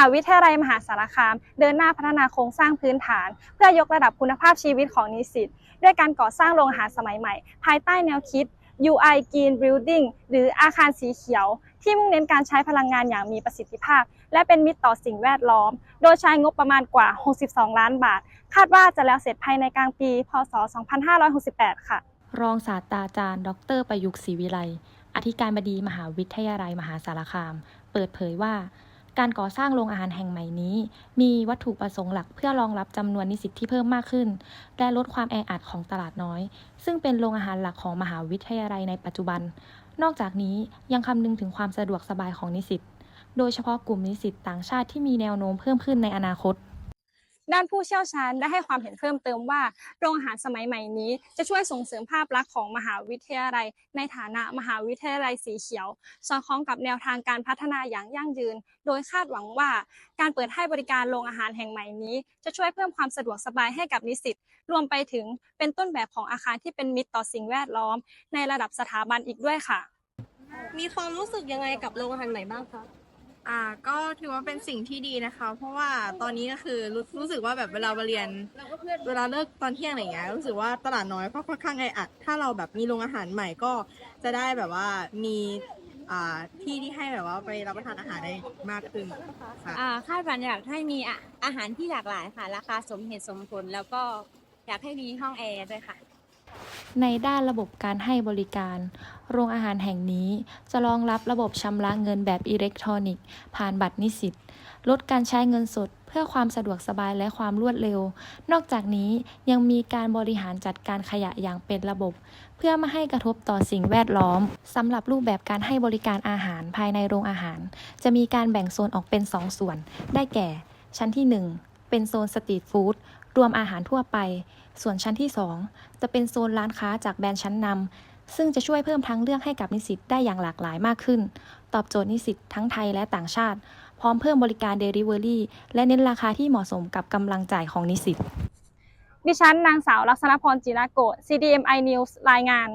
าวิทยาลัยมหาสารคาม เดินหน้าพัฒนาโครงสร้างพื้นฐาน เพื่อยกระดับคุณภาพชีวิตของนิสิตด้วยการก่อสร้างโรงอาหารสมัยใหม่ ภายใต้แนวคิด UI Green Building หรืออาคารสีเขียว ที่มุ่งเน้นการใช้พลังงานอย่างมีประสิทธิภาพ และเป็นมิตรต่อสิ่งแวดล้อม โดยใช้งบประมาณกว่า 62 ล้านบาท คาดว่าจะแล้วเสร็จภายในกลางปี พศ 2568 ค่ะ รองศาสตราจารย์ ดร ประยุกต์ศรีวิไลอธิการบดีมหาวิทยาลัยมหาสารคาม เปิดเผยว่า การก่อสร้างโรงอาหารแห่งใหม่นี้ มีวัตถุประสงค์หลักเพื่อรองรับจำนวนนิสิตที่เพิ่มมากขึ้น และลดความแออัดของตลาดน้อย ซึ่งเป็นโรงอาหารหลักของมหาวิทยาลัยในปัจจุบัน นอกจากนี้ยังคำนึงถึงความสะดวกสบายของนิสิต โดยเฉพาะกลุ่มนิสิตต่างชาติที่มีแนวโน้มเพิ่มขึ้นในอนาคต ด้านผู้เชี่ยวชาญได้ให้ความเห็นเพิ่มเติมว่า โรงอาหารสมัยใหม่นี้ จะช่วยส่งเสริมภาพลักษณ์ของมหาวิทยาลัย ในฐานะมหาวิทยาลัยสีเขียว สอดคล้องกับแนวทางการพัฒนาอย่างยั่งยืน โดยคาดหวังว่า การเปิดให้บริการโรงอาหารแห่งใหม่นี้ จะช่วยเพิ่มความสะดวกสบายให้กับนิสิตรวมไปถึงเป็นต้นแบบของอาคารที่เป็นมิตรต่อสิ่งแวดล้อม ในระดับสถาบันอีกด้วยค่ะ มีความรู้สึกยังไงกับโรงอาหารใหม่บ้างคะ อ่าก็ถือว่าเป็นสิ่งที่ดีนะคะ เพราะว่าตอนนี้ก็คือรู้รู้สึกว่าแบบเวลามาเรียนเวลาเลิกตอนเที่ยงอะไรอย่างเงี้ยรู้สึกว่าตลาดน้อยก็ค่อนข้างแออัด ถ้าเราแบบมีโรงอาหารใหม่ก็จะได้แบบว่ามีอ่าที่ที่ให้แบบว่าไปรับประทานอาหารได้มากขึ้นค่ะอ่าคาดหวังอยากให้มีอะอาหารที่หลากหลายค่ะ ราคาสมเหตุสมผลแล้วก็อยากให้มีห้องแอร์ด้วยค่ะ ในด้านระบบการให้บริการ โรงอาหารแห่งนี้จะรองรับระบบชำระเงินแบบอิเล็กทรอนิกส์ ผ่านบัตรนิสิต ลดการใช้เงินสดเพื่อความสะดวกสบายและความรวดเร็ว นอกจากนี้ยังมีการบริหารจัดการขยะอย่างเป็นระบบ เพื่อไม่ให้กระทบต่อสิ่งแวดล้อมสำหรับรูปแบบการให้บริการอาหารภายในโรงอาหาร จะมีการแบ่งโซนออกเป็น 2 ส่วน ได้แก่ ชั้นที่ 1 เป็นโซนสตรีทฟู้ดรวมอาหารทั่วไป ส่วนชั้นที่ 2 จะเป็นโซนร้านค้าจากแบรนด์ชั้นนำ ซึ่งจะช่วยเพิ่มทางเลือกให้กับนิสิตได้อย่างหลากหลายมากขึ้น ตอบโจทย์นิสิตทั้งไทยและต่างชาติ พร้อมเพิ่มบริการ Delivery และเน้นราคาที่เหมาะสมกับกำลังจ่ายของนิสิต ดิฉันนางสาวลักษณพรจิราโกด CDMI News รายงาน